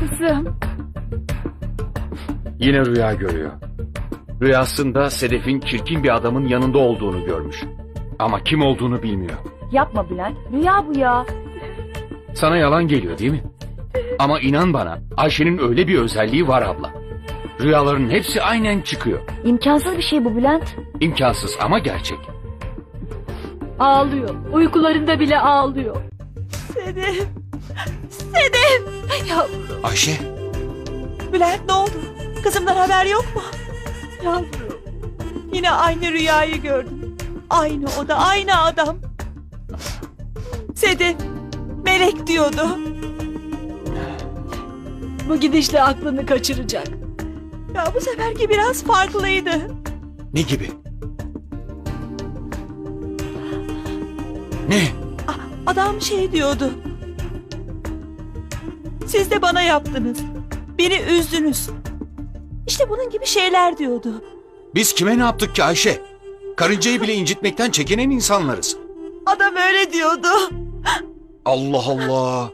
Kızım. Yine rüya görüyor. Rüyasında Sedef'in çirkin bir adamın yanında olduğunu görmüş. Ama kim olduğunu bilmiyor. Yapma Bülent. Rüya bu ya. Sana yalan geliyor değil mi? Ama inan bana Ayşe'nin öyle bir özelliği var abla. Rüyaların hepsi aynen çıkıyor. İmkansız bir şey bu Bülent. İmkansız ama gerçek. Ağlıyor. Uykularında bile ağlıyor. Sedef. Sedef. Yavrum. Ayşe Bülent ne oldu? Kızımdan haber yok mu? Yavrum. Yine aynı rüyayı gördüm. Aynı oda, aynı adam. Sedef. Melek diyordu. Bu gidişle aklını kaçıracak. Ya bu seferki biraz farklıydı. ne gibi? Ne? Ah, Adam şey diyordu. Siz de bana yaptınız. Beni üzdünüz. İşte bunun gibi şeyler diyordu. Biz kime ne yaptık ki Ayşe? Karıncayı bile incitmekten çekinen insanlarız. Adam öyle diyordu. Allah Allah.